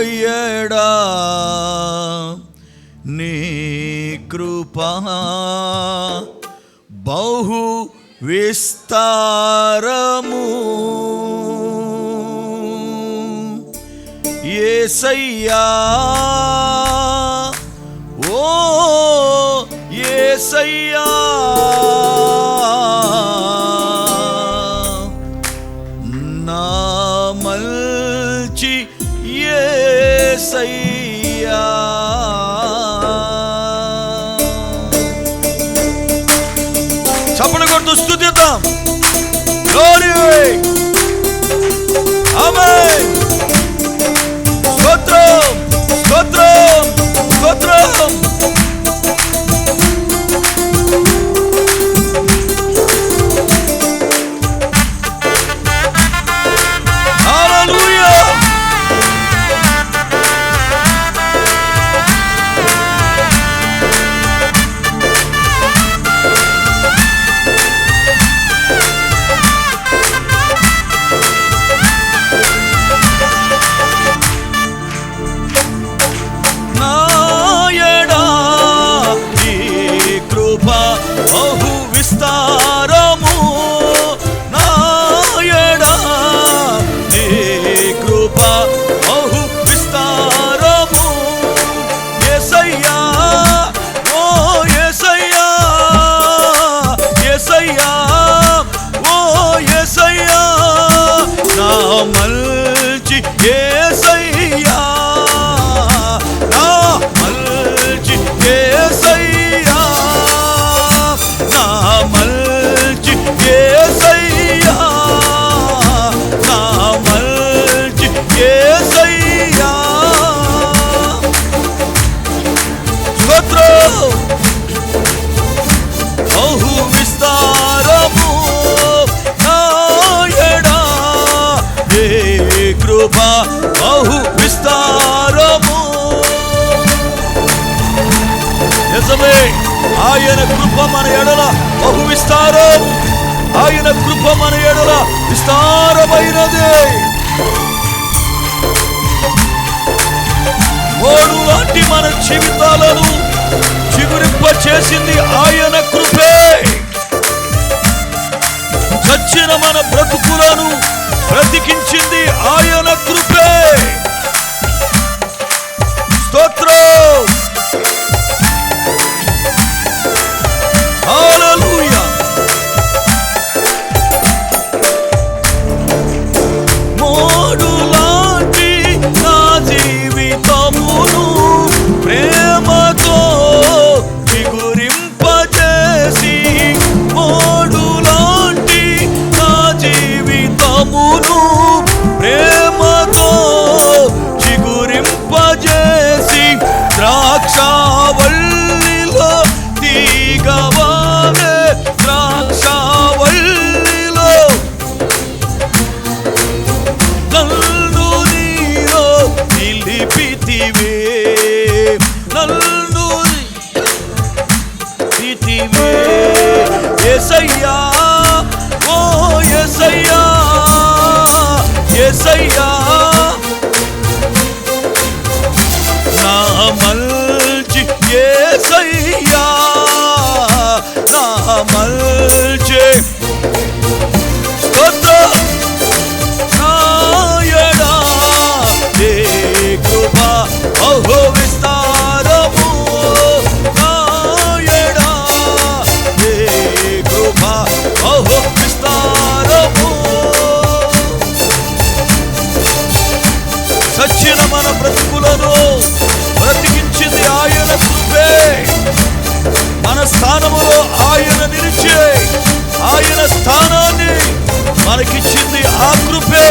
ఎడా నీ కృపా బహు విస్తారము. ఏసయ్యా ఓ ఏసయ్యా. স্বপ্নগর দুষ্টু కృప బహు విస్తారము. నాయడా ఏ కృప బహు విస్తారము. నిజమే ఆయన కృప మన ఎడల బహు విస్తారం. ఆయన కృప మన ఎడల విస్తారమైనదే. మోడు లాంటి మన జీవితాలను చిగురింప చేసింది ఆయన వచ్చిన మన బ్రతుకులను బ్రతికించింది ఆయన కృపే. స్తోత్రం. యేసయ్యా ఓ యేసయ్యా యేసయ్యా నా మల్చి యేసయ్యా నా మల్చి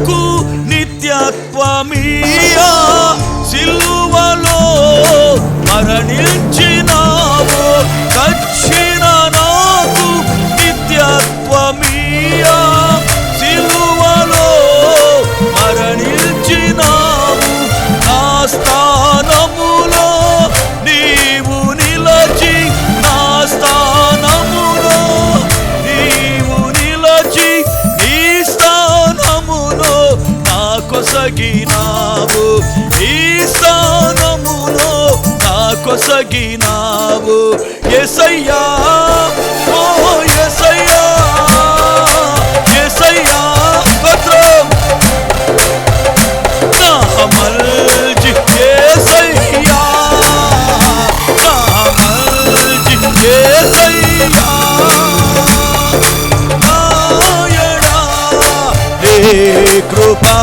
హల్లెలూయా నాకు నిత్యత్వమీయా సిలువలో మరణించినావు సచ్చిన కొసగినావు. ఈ స్థానములో నా కొసగినావు. ఎసయ్యా ఓ ఎసయ్యా కృపా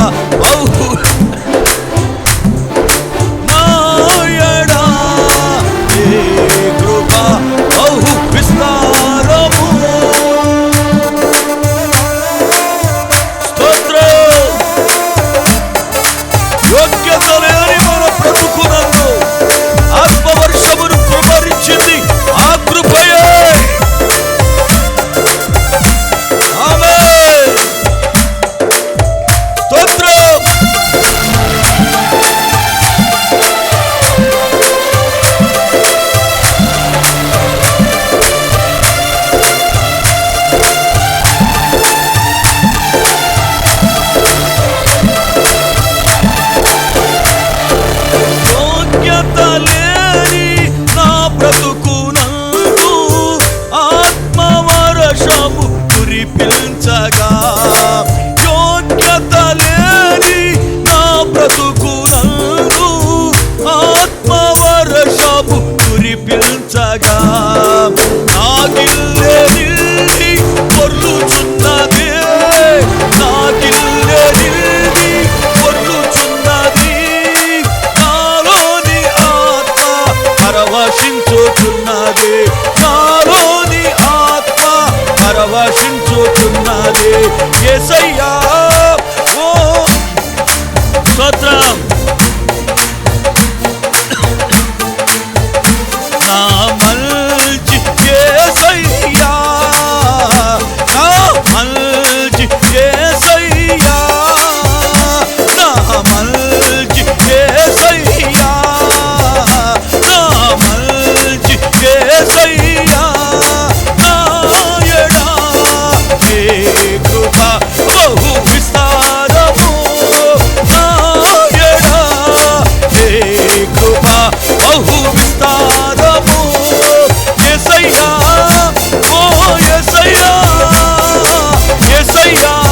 虽然。